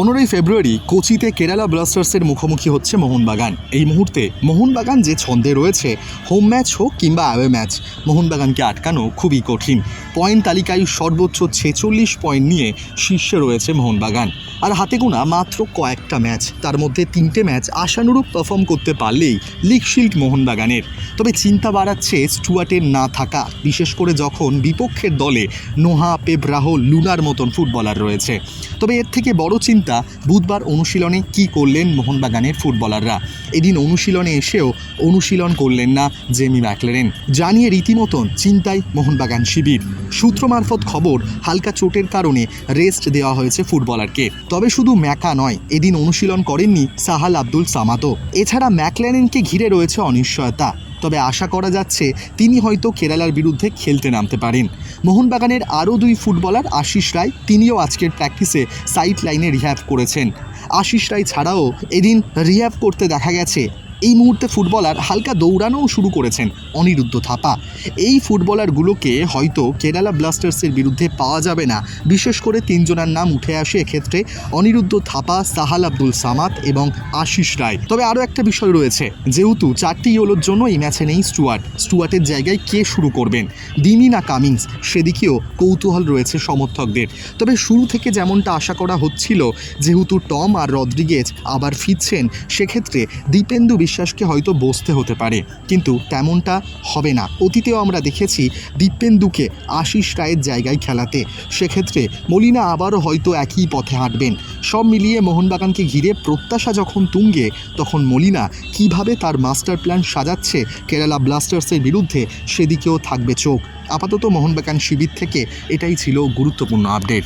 পনেরোই ফেব্রুয়ারি কোচিতে কেরালা ব্লাস্টার্সের মুখোমুখি হচ্ছে মোহনবাগান। এই মুহূর্তে মোহনবাগান যে ছন্দে রয়েছে, হোম ম্যাচ হোক কিংবা অ্যাওয়ে ম্যাচ, মোহনবাগানকে আটকানো খুবই কঠিন। পয়েন্ট তালিকায় সর্বোচ্চ ছেচল্লিশ পয়েন্ট নিয়ে শীর্ষে রয়েছে মোহনবাগান। আর হাতে গোনা মাত্র কয়েকটা ম্যাচ, তার মধ্যে তিনটে ম্যাচ আশানুরূপ পারফর্ম করতে পারলেই লিগ শিল্ড মোহনবাগানের। তবে চিন্তা বাড়াচ্ছে স্টুয়ার্টের না থাকা, বিশেষ করে যখন বিপক্ষের দলে নোহা পেব রাহুল লুনার মতন ফুটবলার রয়েছে। তবে এর থেকে বড় চিন্তা বুধবার অনুশীলনে কি করলেন মোহনবাগানের ফুটবলাররা? এদিন অনুশীলনে এসেও অনুশীলন করলেন না জেমি ম্যাকলেরেন জানিয়ে রীতিমতন চিন্তায় মোহনবাগান শিবির। সূত্র মারফত খবর, হালকা চোটের কারণে রেস্ট দেওয়া হয়েছে ফুটবলারকে। তবে শুধু ম্যাকা নয়, এদিন অনুশীলন করেননি সাহাল আব্দুল সামাতো এছাড়া ম্যাকলেরেনকে ঘিরে রয়েছে অনিশ্চয়তা। তবে আশা করা যাচ্ছে তিনি হয়তো কেরালার বিরুদ্ধে খেলতে নামতে পারেন। মোহনবাগানের আরও দুই ফুটবলার আশিস রায়, তিনিও আজকের প্র্যাকটিসে সাইড লাইনে রিহ্যাব করেছেন। আশিস রায় ছাড়াও এদিন রিহ্যাব করতে দেখা গেছে। এই মুহূর্তে ফুটবলার হালকা দৌড়ানোও শুরু করেছেন অনিরুদ্ধ থাপা। এই ফুটবলারগুলোকে হয়তো কেরালা ব্লাস্টার্সের বিরুদ্ধে পাওয়া যাবে না। বিশেষ করে তিনজনের নাম উঠে আসে এক্ষেত্রে অনিরুদ্ধ থাপা, সাহাল আব্দুল সামাত এবং আশিস রায়। তবে আরও একটা বিষয় রয়েছে, যেহেতু চারটি ইয়োলোর জন্য এই ম্যাচে নেই স্টুয়ার্ট। স্টুয়ার্টের জায়গায় কে শুরু করবেন? দিমি না কামিংস সেদিকেও কৌতূহল রয়েছে সমর্থকদের। তবে শুরু থেকে যেমনটা আশা করা হচ্ছিল, যেহেতু টম আর রদ্রিগেজ আবার ফিরছেন, সেক্ষেত্রে দীপেন্দু বিশ্বাসকে হয়তো বসতে হতে পারে, কিন্তু তেমনটা হবে না। অতীতেও আমরা দেখেছি দীপেন্দুকে আশিস রায়ের জায়গায় খেলাতে। সেক্ষেত্রে মলিনা আবারও হয়তো একই পথে হাঁটবেন। সব মিলিয়ে মোহনবাগানকে ঘিরে প্রত্যাশা যখন তুঙ্গে, তখন মলিনা কীভাবে তার মাস্টার প্ল্যান সাজাচ্ছে কেরালা ব্লাস্টার্সের বিরুদ্ধে, সেদিকেও থাকবে চোখ। আপাতত মোহনবাগান শিবির থেকে এটাই ছিল গুরুত্বপূর্ণ আপডেট।